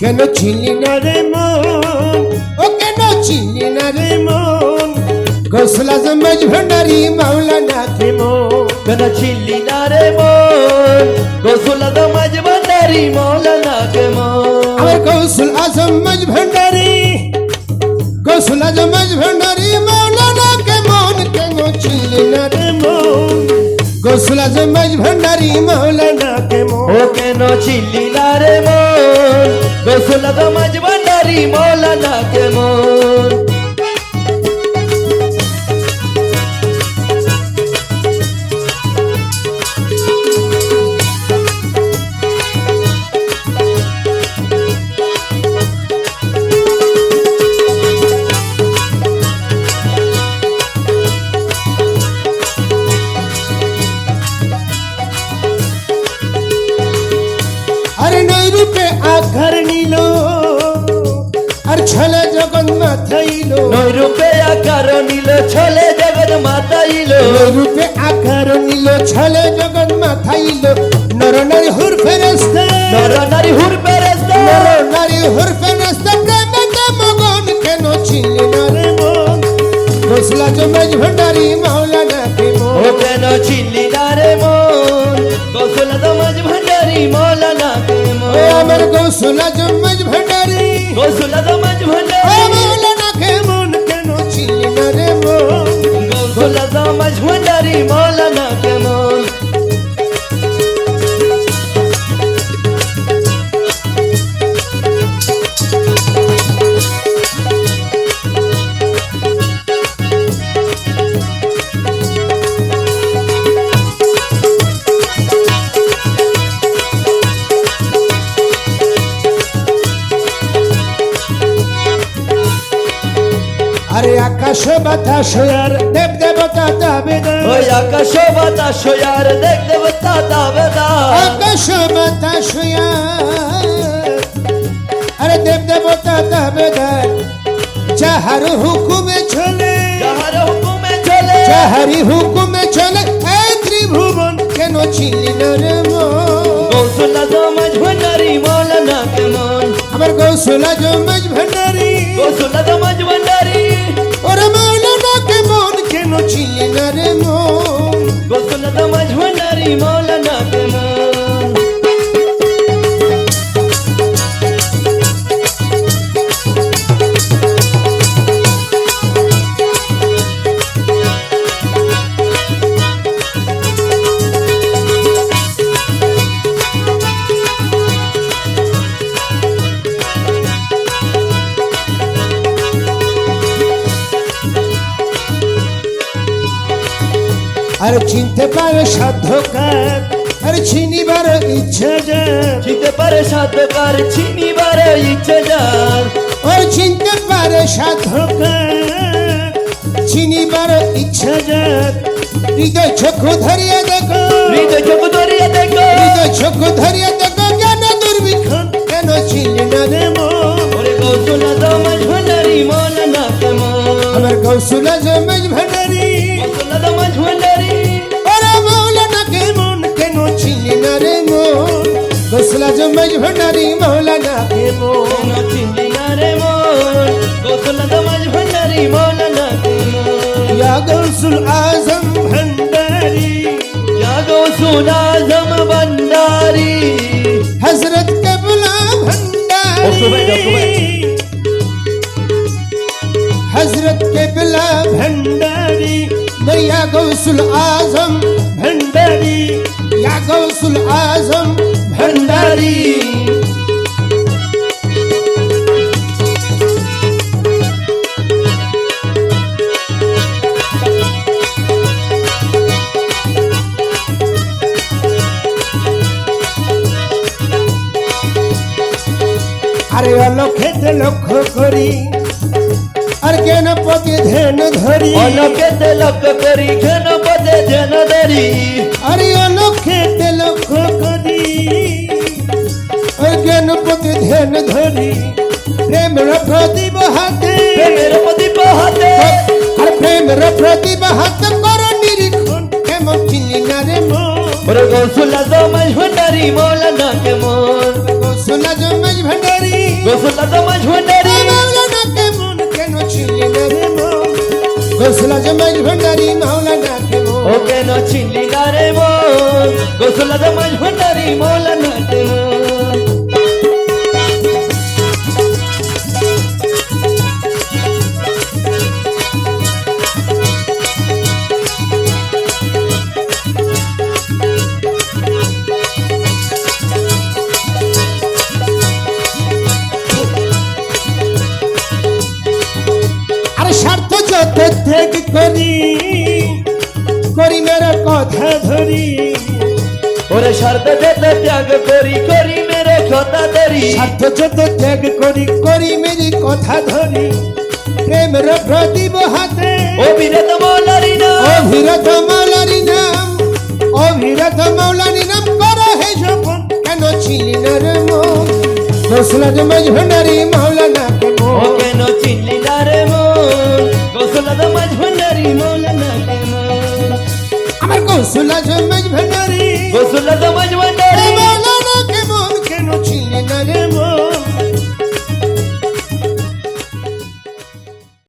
কেন ছিলি না রে মন? ও কেন ছিলি না রে মন? গৌসলা জমজ ভণ্ডারি মাওলানা কে মন। কেন ছিলি না রে মন? গোসলা তো মাঝ ভান্ডারি মৌলানা কে মন। আমার গৌসুল আজম মজ ভণ্ডারি গৌসুল আজম মজ ভণ্ডারি মাওলানা কে মন। কেন ছিলি না রে মন? গৌসুল আজম মজ ভণ্ডারি মাওলানা কে মন। ও কেন ছিলি না রে মন? গোসলা মাঝ ভান্ডারি মৌলানা কে মন আর ছলে জগৎ মাথাইল নই রূপে আকার নিল ছলে জগৎ মাতাইল। নই রূপে আঘার নিল ছলে জগৎ মাথাইল নর নারী হুর ফেরেস্তা নর নারী হুর পেরেস্তা নর নারী হুর ফেরেস্তা প্রেমেতে মগন কেন ছিলি না রে মন? রসলা জমেজ ভণ্ডারি মাওলানা কে ও মন কেন ছিলি না রে মন? গোসলা তো মাঝ ভান্ডারি মৌলানা কে ও মন আমার গৌসলা জমেজ ভণ্ডারি গোসলা তো গোসলা তো মাঝ ভান্ডারি মৌলানা কে মন আরে আকাশ বাতাস আর দেব ওই আকাশ বাতাস আর দেখতে বতা দাবেদা আকাশ বাতাস আরে। দেব দেবতা দাবেদার যাহার হুকুমে চলে যাহার হুকুমে চলে। যাহারি হুকুমে চলে এই ত্রিভুবন কেন ছিলি না রে গোসলা তো ভান্ডারি মৌলানা কে মন আমার গৌসলা জমজ ভণ্ডারি গোসলা তো ভান্ডারি আর চিনতে পারে সাধ্যকার আর চিনিবার ইচ্ছা যার। চিনতে পারে সাধ্যকার চিনিবার ইচ্ছে যার। আর চিনতে পারে সাধ্যকার চিনিবার ইচ্ছা যার। হৃদয় চক্ষু ধরিয়ে দেখো। হৃদয় চোখ ধরিয়ে দেখো। হৃদয় চক্ষু ghosul azam bandari ya ghosul azam bandari hazrat qibla bandari oh, subay, oh, subay. hazrat qibla bandari maiya bandari ya ghosul azam bandari আরে অলক্ষেতে লক্ষ্য করি। আর জ্ঞান পথে ধ্যান ধরি। অলকেতে লক্ষ্য করি ঘন পদে জন ধরি। আরে অলক্ষেতে লক্ষ্য করি। আর জ্ঞান পথে ধ্যান ধরি। প্রেমের প্রদীপ হাতে। প্রেমের প্রদীপ হাতে। আর প্রেমের প্রদীপ হাতে কর নিরীক্ষণ। কেমন চিনি না রে ওরে গৌসুল আজম ভণ্ডারি মৌলানা কেমন সোনা জমেজ ভান্ডারি গোসলাদ মাঝ ভান্ডারি মাওলানা কেমন কেন ছিলি না রে মন গোসলা জমাজ ভান্ডারি মাওলানা কেমন ও কেন ছিলি না রে মন গোসলাদ মাঝ ভান্ডারি মৌলানা কেমন ত্যাগ করি করি মেরা কথা ধরি ওরে স্বার্থ যত ত্যাগ করি করি মেরে কথা ধরি স্বার্থ যত ত্যাগ করি করি মেরি কথা ধরি প্রেমের প্রদীপ হাতে অবিরত মৌলারি না অভিরত মাওলারি নাম অভিরত মাওলারি নাম কর হে যখন কেন ছিলি না রে মন জমাজ ভান্ডারি মাওলা কৌশলা জমাজ ভণ্ডারি মৌলানা আমার কৌশলা জমাজ ভণ্ডারি কৌশলা জমাজ